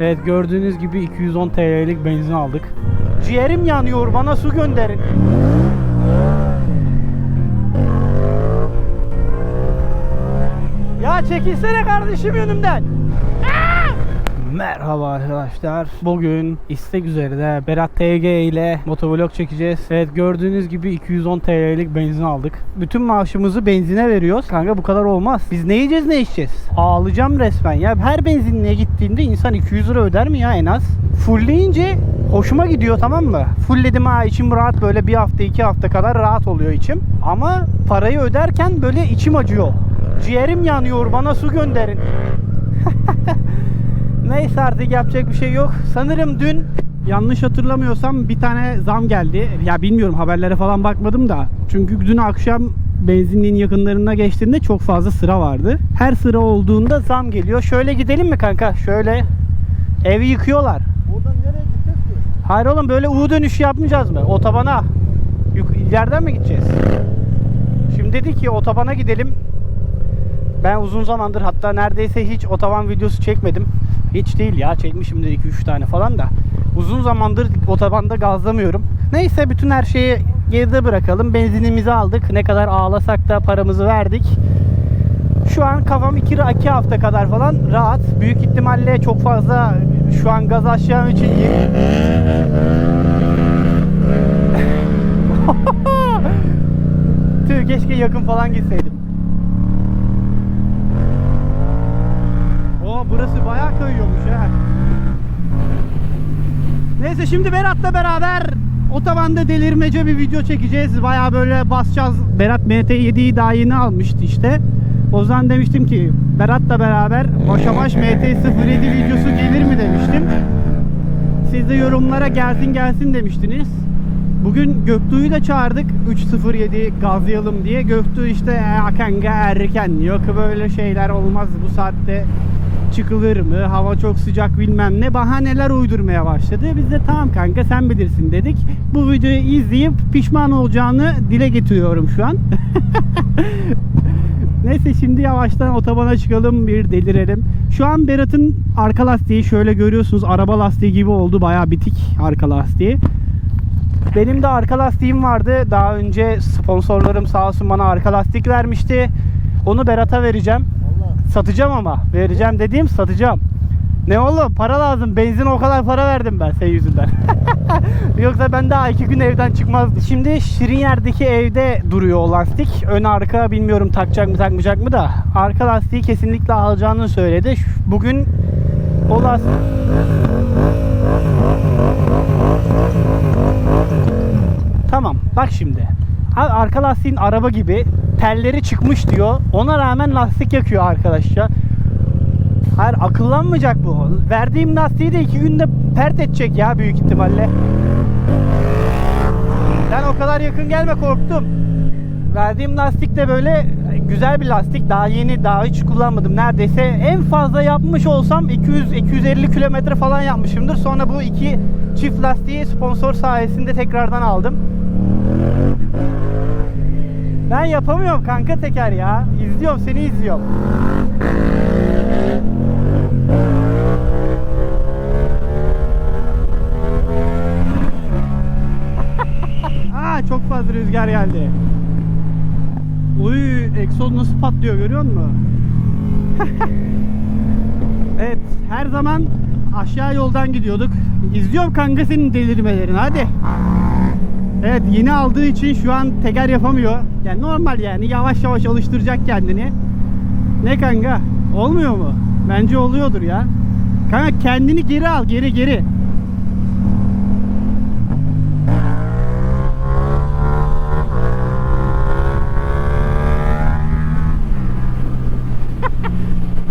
Evet gördüğünüz gibi 210 TL'lik benzin aldık. Ciğerim yanıyor bana su gönderin. Ya çekilsene kardeşim önümden. Merhaba arkadaşlar. Bugün istek üzerinde Berat TG ile motovlog çekeceğiz. Evet gördüğünüz gibi 210 TL'lik benzin aldık. Bütün maaşımızı benzine veriyoruz. Kanka bu kadar olmaz. Biz ne yiyeceğiz ne içeceğiz? Ağlayacağım resmen ya. Her benzinliğe gittiğimde insan 200 lira öder mi ya en az? Fullleyince hoşuma gidiyor tamam mı? Fullledim ha içim rahat böyle bir hafta iki hafta kadar rahat oluyor içim. Ama parayı öderken böyle içim acıyor. Ciğerim yanıyor bana su gönderin. Neyse artık yapacak bir şey yok. Sanırım dün yanlış hatırlamıyorsam bir tane zam geldi. Ya bilmiyorum haberlere falan bakmadım da. Çünkü dün akşam benzinliğin yakınlarına geçtiğinde çok fazla sıra vardı. Her sıra olduğunda zam geliyor. Şöyle gidelim mi kanka? Şöyle evi yıkıyorlar. Oradan nereye gideceğiz ki? Hayır oğlum böyle U dönüşü yapmayacağız mı? Otobana. İleriden mi gideceğiz? Şimdi dedi ki otobana gidelim. Ben uzun zamandır hatta neredeyse hiç otoban videosu çekmedim. Hiç değil ya çekmişimdir 2-3 tane falan da. Uzun zamandır otobanda gazlamıyorum. Neyse bütün her şeyi geride bırakalım. Benzinimizi aldık. Ne kadar ağlasak da paramızı verdik. Şu an kafam 2 2 hafta kadar falan rahat. Büyük ihtimalle çok fazla şu an gaz aşacağım için Tüh keşke yakın falan gitseydim. Burası bayağı kayıyormuş ha. Neyse şimdi Berat'la beraber otobanda delirmece bir video çekeceğiz. Bayağı böyle basacağız. Berat MT7'yi daha yeni almıştı işte. O zaman demiştim ki Berat'la beraber başa baş MT-07 videosu gelir mi demiştim. Siz de yorumlara gelsin gelsin demiştiniz. Bugün Göktuğ'u da çağırdık 307 gazlayalım diye. Göktuğ işte "Ya kanka erken yok böyle şeyler olmaz bu saatte çıkılır mı hava çok sıcak bilmem ne bahaneler uydurmaya başladı. Biz de tamam kanka sen bilirsin dedik. Bu videoyu izleyip pişman olacağını dile getiriyorum şu an. Neyse şimdi yavaştan otobana çıkalım bir delirelim. Şu an Berat'ın arka lastiği şöyle görüyorsunuz araba lastiği gibi oldu bayağı bitik arka lastiği. Benim de arka lastiğim vardı. Daha önce sponsorlarım sağ olsun bana arka lastik vermişti. Onu Berat'a vereceğim. Satacağım ama. Vereceğim dediğim satacağım. Ne oğlum para lazım. Benzin o kadar para verdim ben senin yüzünden. Yoksa ben daha iki gün evden çıkmazdım. Şimdi Şirin yerdeki evde duruyor o lastik. Ön arka bilmiyorum takacak mı takmayacak mı da. Arka lastiği kesinlikle alacağını söyledi. Bugün o lastik... Tamam bak şimdi. Arka lastiğin araba gibi telleri çıkmış diyor. Ona rağmen lastik yakıyor arkadaşlar. Hayır akıllanmayacak bu. Verdiğim lastiği de iki günde pert edecek ya büyük ihtimalle. Ben o kadar yakın gelme korktum. Verdiğim lastik de böyle güzel bir lastik. Daha yeni daha hiç kullanmadım. Neredeyse en fazla yapmış olsam 200-250 kilometre falan yapmışımdır. Sonra bu iki çift lastiği sponsor sayesinde tekrardan aldım. Ben yapamıyorum kanka teker ya. İzliyorum seni izliyorum. Aa çok fazla rüzgar geldi. Uy egzoz nasıl patlıyor görüyor musun? evet her zaman aşağı yoldan gidiyorduk. İzliyorum kanka senin delirmelerini hadi. Evet yeni aldığı için şu an teker yapamıyor. Yani normal yani yavaş yavaş alıştıracak kendini. Ne kanka? Olmuyor mu? Bence oluyordur ya. Kanka kendini geri al geri geri.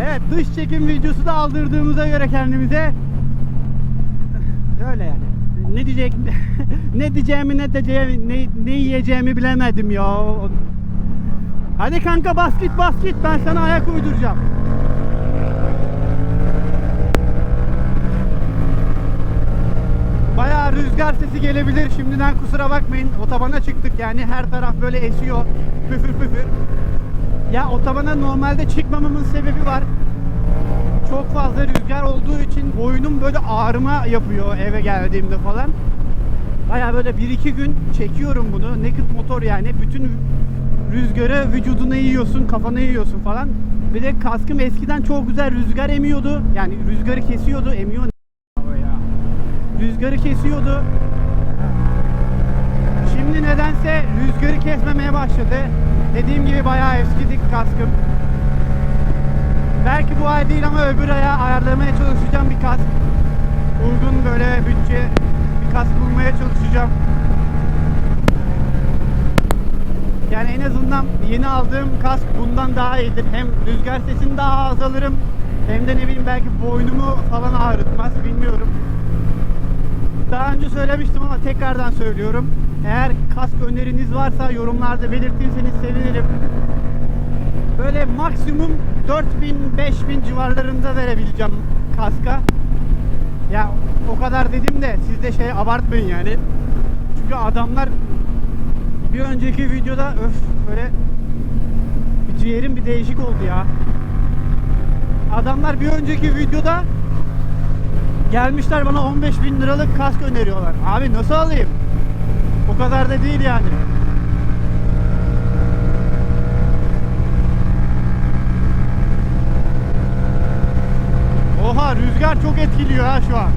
evet dış çekim videosu da aldırdığımıza göre kendimize öyle yani. Ne diyecek ne diyeceğimi ne diyeceğimi ne, ne yiyeceğimi bilemedim ya. Hadi kanka bas git bas git ben sana ayak uyduracağım. Bayağı rüzgar sesi gelebilir şimdiden kusura bakmayın. Otobana çıktık yani her taraf böyle esiyor. Püfür püfür. Ya otobana normalde çıkmamamın sebebi var. Çok fazla rüzgar olduğu için boynum böyle ağrıma yapıyor eve geldiğimde falan. Baya böyle bir iki gün çekiyorum bunu. Naked motor yani. Bütün rüzgarı vücuduna yiyorsun, kafana yiyorsun falan. Bir de kaskım eskiden çok güzel rüzgar emiyordu. Yani rüzgarı kesiyordu, emiyor ya. Rüzgarı kesiyordu. Şimdi nedense rüzgarı kesmemeye başladı. Dediğim gibi bayağı eskidi kaskım. Belki bu ay değil ama öbür aya ayarlamaya çalışacağım bir kask. Uygun böyle bütçe bir kask bulmaya çalışacağım. Yani en azından yeni aldığım kask bundan daha iyidir. Hem rüzgar sesini daha az alırım. Hem de ne bileyim belki boynumu falan ağrıtmaz bilmiyorum. Daha önce söylemiştim ama tekrardan söylüyorum. Eğer kask öneriniz varsa yorumlarda belirtirseniz sevinirim. Böyle maksimum 4000-5000 civarlarında verebileceğim kaska. Ya o kadar dedim de siz de şey abartmayın yani. Çünkü adamlar bir önceki videoda öf böyle bir ciğerim bir değişik oldu ya. Adamlar bir önceki videoda gelmişler bana 15 bin liralık kask öneriyorlar. Abi nasıl alayım? O kadar da değil yani. Rüzgar çok etkiliyor ha şu an.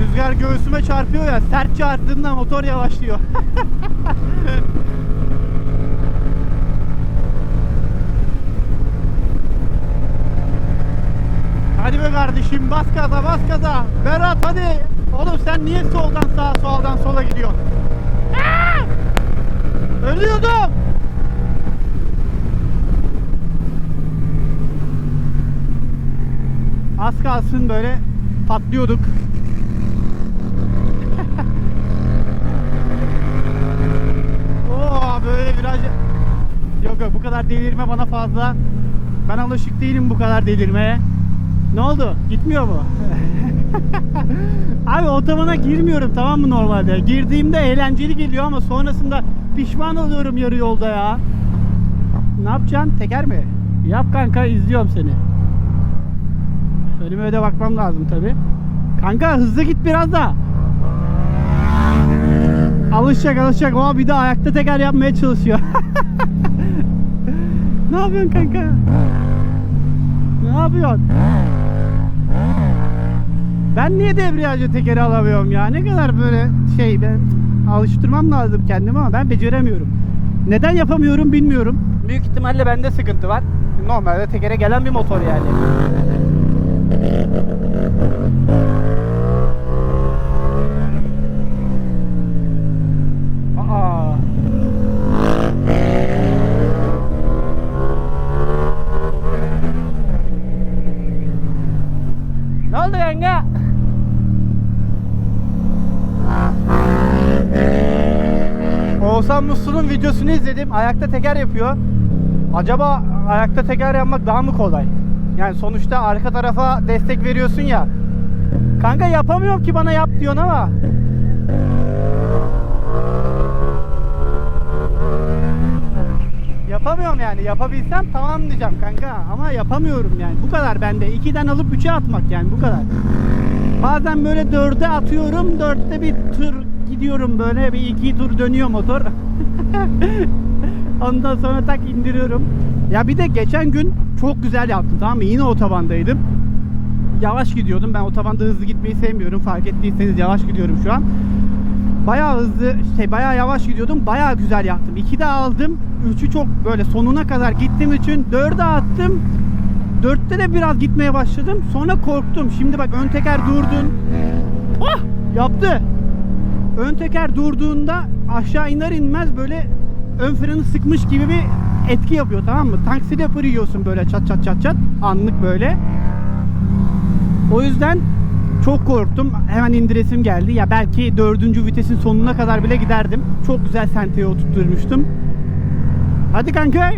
Rüzgar göğsüme çarpıyor ya sert çarptığında motor yavaşlıyor. hadi be kardeşim bas gaza bas gaza. Berat hadi. Oğlum sen niye soldan sağa soldan sola gidiyorsun? Ölüyordum. Az kalsın böyle patlıyorduk. Oo böyle viraj Yok yok bu kadar delirme bana fazla. Ben alışık değilim bu kadar delirmeye. Ne oldu? Gitmiyor mu? Abi otobana girmiyorum tamam mı normalde? Girdiğimde eğlenceli geliyor ama sonrasında pişman oluyorum yarı yolda ya. Ne yapacaksın? Teker mi? Yap kanka izliyorum seni. Önüme de bakmam lazım tabi. Kanka hızlı git biraz da. Alışacak alışacak. O bir de ayakta teker yapmaya çalışıyor. ne yapıyorsun kanka? Ne yapıyorsun? Ben niye debriyajı tekeri alamıyorum ya? Ne kadar böyle şey ben alıştırmam lazım kendimi ama ben beceremiyorum. Neden yapamıyorum bilmiyorum. Büyük ihtimalle bende sıkıntı var. Normalde tekere gelen bir motor yani. Aa. Ne oldu yenge? Oğuzhan Muslu'nun videosunu izledim. Ayakta teker yapıyor. Acaba ayakta teker yapmak daha mı kolay? Yani sonuçta arka tarafa destek veriyorsun ya. Kanka yapamıyorum ki bana yap diyorsun ama. Yapamıyorum yani. Yapabilsem tamam diyeceğim kanka. Ama yapamıyorum yani. Bu kadar bende. 2'den alıp 3'e atmak yani bu kadar. Bazen böyle 4'e atıyorum. 4'te bir tur gidiyorum böyle. Bir iki tur dönüyor motor. Ondan sonra tak indiriyorum. Ya bir de geçen gün çok güzel yaptım tamam mı? Yine otobandaydım. Yavaş gidiyordum. Ben otobanda hızlı gitmeyi sevmiyorum. Fark ettiyseniz yavaş gidiyorum şu an. Bayağı hızlı, şey bayağı yavaş gidiyordum. Bayağı güzel yaptım. 2'de aldım. 3'ü çok böyle sonuna kadar gittiğim için 4'e attım. 4'te de biraz gitmeye başladım. Sonra korktum. Şimdi bak ön teker durdun. Oh! Yaptı. Ön teker durduğunda aşağı iner inmez böyle ön freni sıkmış gibi bir etki yapıyor tamam mı? Tank slapper yiyorsun böyle çat çat çat çat anlık böyle. O yüzden çok korktum. Hemen indiresim geldi. Ya belki dördüncü vitesin sonuna kadar bile giderdim. Çok güzel senteye oturtmuştum. Hadi kanka.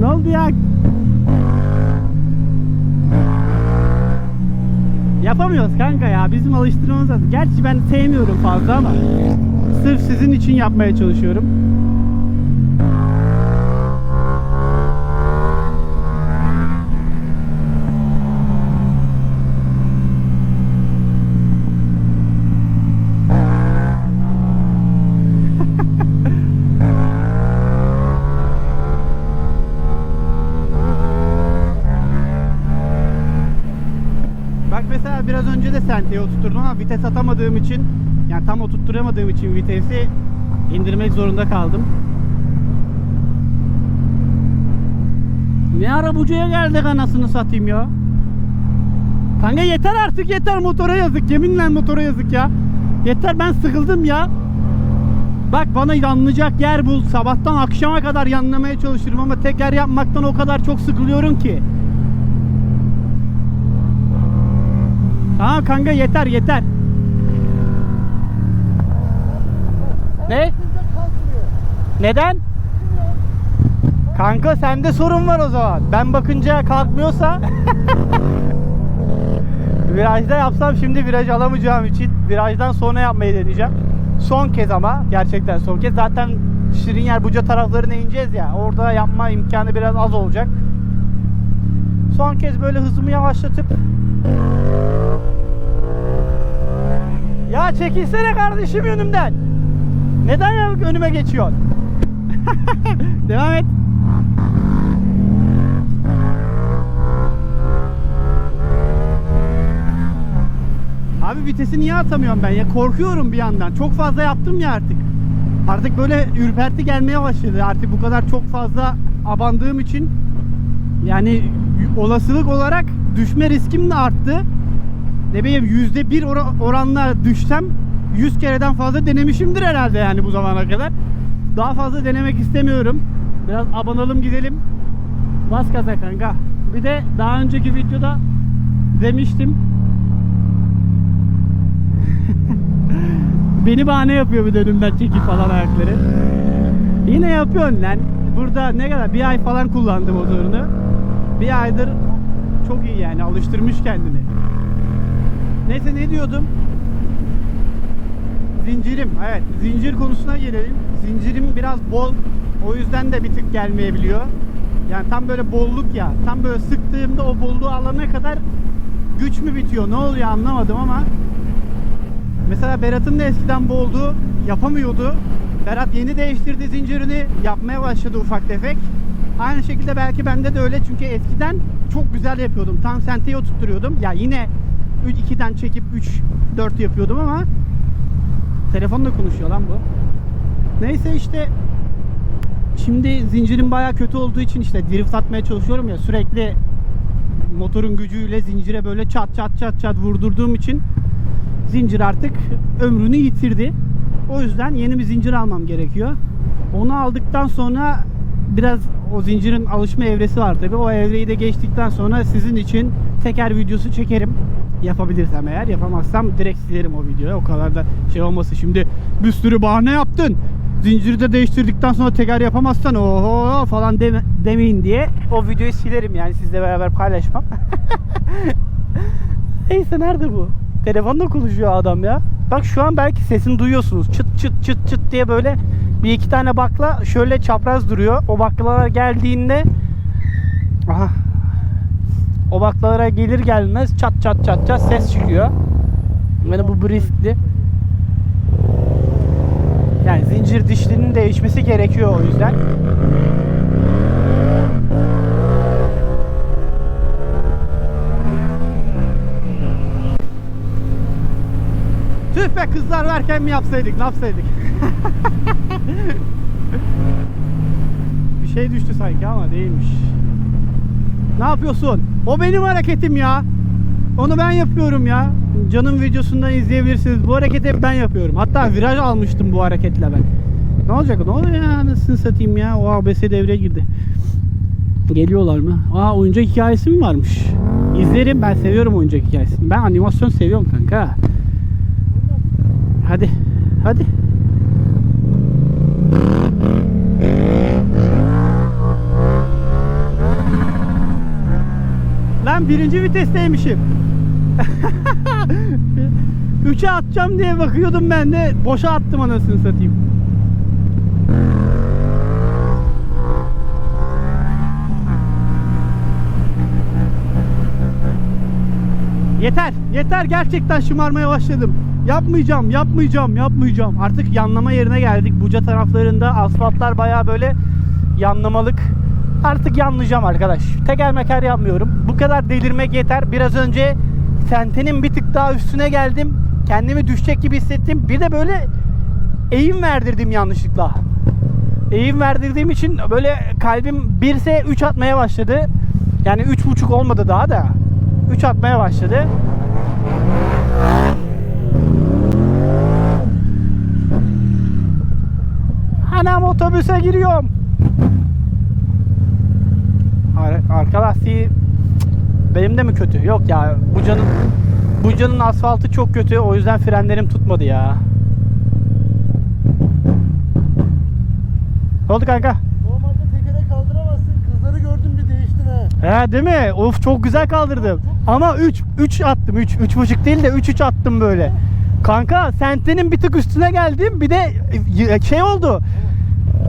ne oldu ya? Yapamıyoruz kanka ya. Bizim alıştırmamız lazım. Gerçi ben sevmiyorum fazla ama sırf sizin için yapmaya çalışıyorum. Bak mesela biraz önce de senteye oturturdum ama vites atamadığım için yani tam oturtturamadığım için vitesi indirmek zorunda kaldım. Ne ara bucaya geldik anasını satayım ya. Kanka yeter artık yeter motora yazık yeminle motora yazık ya. Yeter ben sıkıldım ya. Bak bana yanlayacak yer bul. Sabahtan akşama kadar yanlamaya çalışırım ama teker yapmaktan o kadar çok sıkılıyorum ki. Tamam kanka yeter yeter. Ne? Neden? Kanka sende sorun var o zaman. Ben bakınca kalkmıyorsa virajda yapsam şimdi viraj alamayacağım için virajdan sonra yapmayı deneyeceğim. Son kez ama gerçekten son kez. Zaten Şirinyer Buca taraflarına ineceğiz ya. Orada yapma imkanı biraz az olacak. Son kez böyle hızımı yavaşlatıp Ya çekilsene kardeşim önümden. Neden ya önüme geçiyorsun? Devam et. Abi vitesi niye atamıyorum ben ya? Korkuyorum bir yandan. Çok fazla yaptım ya artık. Artık böyle ürperti gelmeye başladı. Artık bu kadar çok fazla abandığım için yani olasılık olarak düşme riskim de arttı. Ne bileyim yüzde bir ora- oranla düşsem 100 kereden fazla denemişimdir herhalde yani bu zamana kadar. Daha fazla denemek istemiyorum. Biraz abanalım gidelim. Bas gaza kanka. Bir de daha önceki videoda demiştim. Beni bahane yapıyor bir dönümden çekip falan ayakları. Yine yapıyorsun lan. Burada ne kadar bir ay falan kullandım motorunu. Bir aydır çok iyi yani alıştırmış kendini. Neyse ne diyordum? Zincirim. Evet, zincir konusuna gelelim. Zincirim biraz bol. O yüzden de bir tık gelmeyebiliyor. Yani tam böyle bolluk ya. Tam böyle sıktığımda o bolluğu alana kadar güç mü bitiyor? Ne oluyor anlamadım ama Mesela Berat'ın da eskiden boldu, yapamıyordu. Berat yeni değiştirdi zincirini, yapmaya başladı ufak tefek. Aynı şekilde belki bende de öyle çünkü eskiden çok güzel yapıyordum. Tam senteyi oturtturuyordum. Ya yine 2'den çekip 3 4 yapıyordum ama telefonla konuşuyor lan bu. Neyse işte şimdi zincirim baya kötü olduğu için işte drift atmaya çalışıyorum ya sürekli motorun gücüyle zincire böyle çat çat çat çat vurdurduğum için zincir artık ömrünü yitirdi. O yüzden yeni bir zincir almam gerekiyor. Onu aldıktan sonra biraz o zincirin alışma evresi var tabi. O evreyi de geçtikten sonra sizin için teker videosu çekerim. Yapabilirsem eğer. Yapamazsam direkt silerim o videoyu. O kadar da şey olmasın. Şimdi bir sürü bahane yaptın. Zinciri de değiştirdikten sonra teker yapamazsan oho falan deme, demeyin diye o videoyu silerim yani sizle beraber paylaşmam. Neyse nerede bu? Telefonla konuşuyor adam ya. Bak şu an belki sesini duyuyorsunuz. Çıt çıt çıt çıt diye böyle bir iki tane bakla şöyle çapraz duruyor. O baklalar geldiğinde aha o baklalara gelir gelmez çat çat çat çat ses çıkıyor. Yani bu riskli. Yani zincir dişlinin değişmesi gerekiyor o yüzden. Tüh be kızlar varken mi yapsaydık ne yapsaydık? bir şey düştü sanki ama değilmiş. Ne yapıyorsun? O benim hareketim ya. Onu ben yapıyorum ya. Canım videosundan izleyebilirsiniz. Bu hareketi hep ben yapıyorum. Hatta viraj almıştım bu hareketle ben. Ne olacak? Ne oluyor ya? Anasını satayım ya. O ABS devreye girdi. Geliyorlar mı? Aa oyuncak hikayesi mi varmış? İzlerim ben seviyorum oyuncak hikayesini. Ben animasyon seviyorum kanka. Hadi. Hadi. Lan birinci vitesteymişim. Üçe atacağım diye bakıyordum ben de boşa attım anasını satayım. Yeter, yeter gerçekten şımarmaya başladım. Yapmayacağım, yapmayacağım, yapmayacağım. Artık yanlama yerine geldik. Buca taraflarında asfaltlar baya böyle yanlamalık. Artık yanlayacağım arkadaş. Teker meker yapmıyorum. Kadar delirmek yeter. Biraz önce tentenin bir tık daha üstüne geldim. Kendimi düşecek gibi hissettim. Bir de böyle eğim verdirdim yanlışlıkla. Eğim verdirdiğim için böyle kalbim 1 ise 3 atmaya başladı. Yani 3.5 olmadı daha da. 3 atmaya başladı. Anam otobüse giriyorum. Ar- arka benim de mi kötü? Yok ya bu canın bu canın asfaltı çok kötü o yüzden frenlerim tutmadı ya. Ne oldu kanka? Normalde tekere kaldıramazsın. Kızları gördüm bir değiştin ha. He değil mi? Of çok güzel kaldırdım. Ama 3 3 attım. 3 üç, buçuk değil de 3 3 attım böyle. Kanka sentenin bir tık üstüne geldim. Bir de e, şey oldu.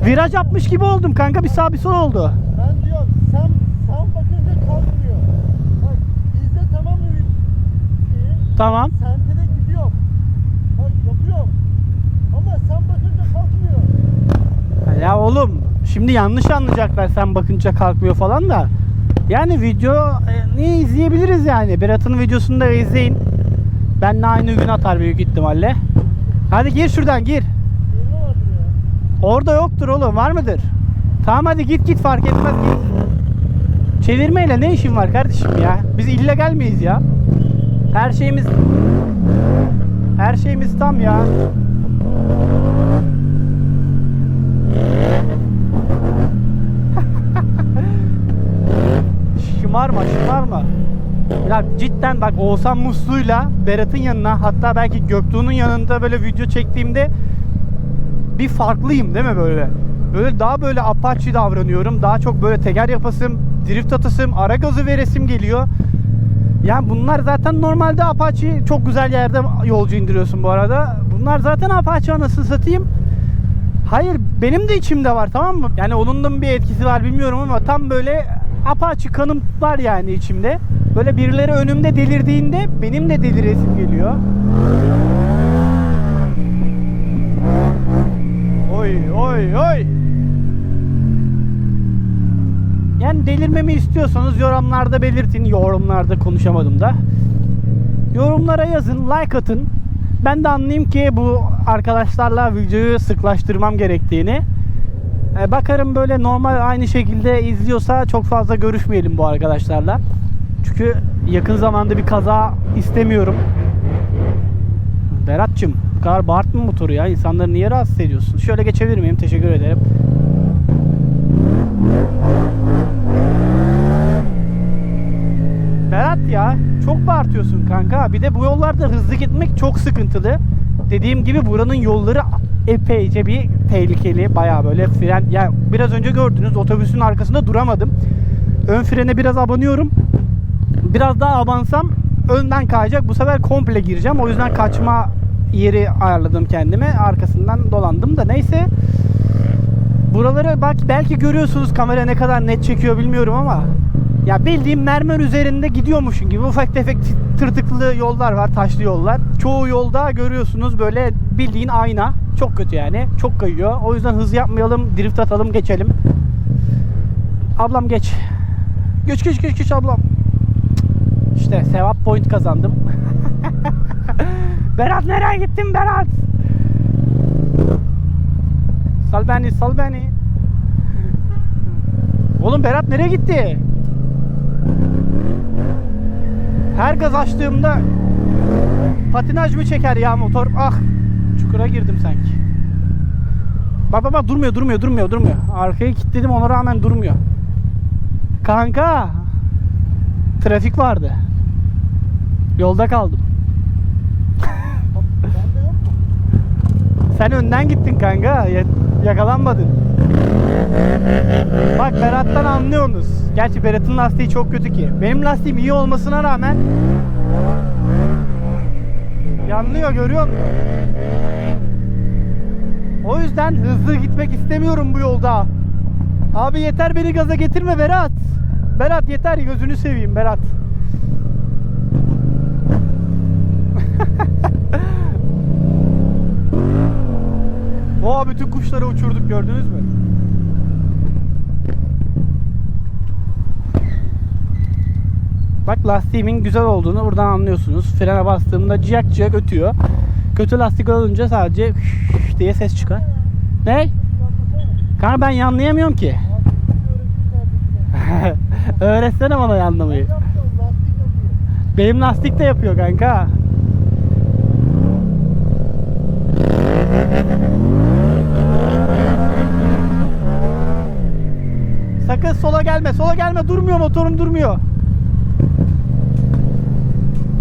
Viraj yapmış gibi oldum kanka. Bir sağ bir sol oldu. Ben diyorum sen sen bakınca kalkmıyor. Bak izle tamam mı Tamam. Sentede gidiyorum. Bak yapıyorum. Ama sen bakınca kalkmıyor. Ya oğlum şimdi yanlış anlayacaklar sen bakınca kalkmıyor falan da. Yani video e, niye izleyebiliriz yani? Berat'ın videosunu da izleyin. Benle aynı gün atar büyük ihtimalle. Hadi gir şuradan gir. Orada yoktur oğlum var mıdır? Tamam hadi git git fark etmez git. Çevirmeyle ne işin var kardeşim ya? Biz illegal miyiz ya? Her şeyimiz her şeyimiz tam ya. şımarma şımarma. Ya cidden bak Oğuzhan Muslu'yla Berat'ın yanına hatta belki Göktuğ'un yanında böyle video çektiğimde bir farklıyım değil mi böyle? Böyle daha böyle apaçi davranıyorum. Daha çok böyle teker yapasım, drift atasım, ara gazı veresim geliyor. Yani bunlar zaten normalde Apache çok güzel yerde yolcu indiriyorsun bu arada. Bunlar zaten Apache anasını satayım. Hayır benim de içimde var tamam mı? Yani onun da bir etkisi var bilmiyorum ama tam böyle Apache kanım var yani içimde. Böyle birileri önümde delirdiğinde benim de deliresim geliyor. Oy oy oy. Yani delirmemi istiyorsanız yorumlarda belirtin. Yorumlarda konuşamadım da. Yorumlara yazın, like atın. Ben de anlayayım ki bu arkadaşlarla videoyu sıklaştırmam gerektiğini. E, bakarım böyle normal aynı şekilde izliyorsa çok fazla görüşmeyelim bu arkadaşlarla. Çünkü yakın zamanda bir kaza istemiyorum. Berat'cığım bu kadar bağırtma motoru ya. İnsanları niye rahatsız ediyorsun? Şöyle geçebilir miyim? Teşekkür ederim. Berat ya çok bağırtıyorsun kanka. Bir de bu yollarda hızlı gitmek çok sıkıntılı. Dediğim gibi buranın yolları epeyce bir tehlikeli. Baya böyle fren. Ya biraz önce gördünüz otobüsün arkasında duramadım. Ön frene biraz abanıyorum. Biraz daha abansam önden kayacak. Bu sefer komple gireceğim. O yüzden kaçma yeri ayarladım kendime. Arkasından dolandım da neyse. Buraları bak belki görüyorsunuz kamera ne kadar net çekiyor bilmiyorum ama ya bildiğim mermer üzerinde gidiyormuşum gibi ufak tefek tırtıklı yollar var, taşlı yollar. Çoğu yolda görüyorsunuz böyle bildiğin ayna. Çok kötü yani. Çok kayıyor. O yüzden hız yapmayalım, drift atalım, geçelim. Ablam geç. Geç geç geç geç ablam. İşte sevap point kazandım. Berat nereye gittin Berat? Sal beni, sal beni. Oğlum Berat nereye gitti? Her gaz açtığımda patinaj mı çeker ya motor? Ah! Çukura girdim sanki. Bak bak bak durmuyor durmuyor durmuyor durmuyor. Arkayı kilitledim ona rağmen durmuyor. Kanka! Trafik vardı. Yolda kaldım. Sen önden gittin kanka. Ya- Yakalanmadın. Bak Berat'tan anlıyorsunuz. Gerçi Berat'ın lastiği çok kötü ki. Benim lastiğim iyi olmasına rağmen yanlıyor görüyor musun? O yüzden hızlı gitmek istemiyorum bu yolda. Abi yeter beni gaza getirme Berat. Berat yeter gözünü seveyim Berat. Oha bütün kuşları uçurduk gördünüz mü? Bak lastiğimin güzel olduğunu buradan anlıyorsunuz. Frene bastığımda ciyak ciyak ötüyor. Kötü lastik olunca sadece diye ses çıkar. Ne? Kanka ben yanlayamıyorum ki. Öğretsene bana yanlamayı. Benim lastik de yapıyor kanka. Sakın sola gelme, sola gelme. Durmuyor motorun durmuyor.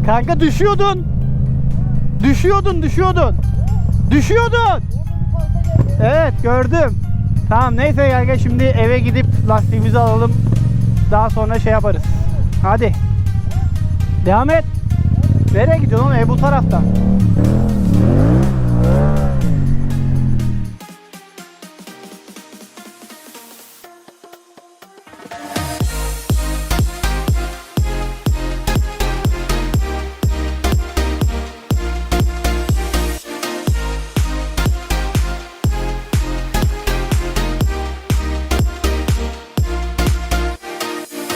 Kanka düşüyordun. Düşüyordun, düşüyordun. Düşüyordun. Evet gördüm. Tamam neyse gel şimdi eve gidip lastiğimizi alalım. Daha sonra şey yaparız. Hadi. Devam et. Nereye gidiyorsun oğlum? Ev bu tarafta.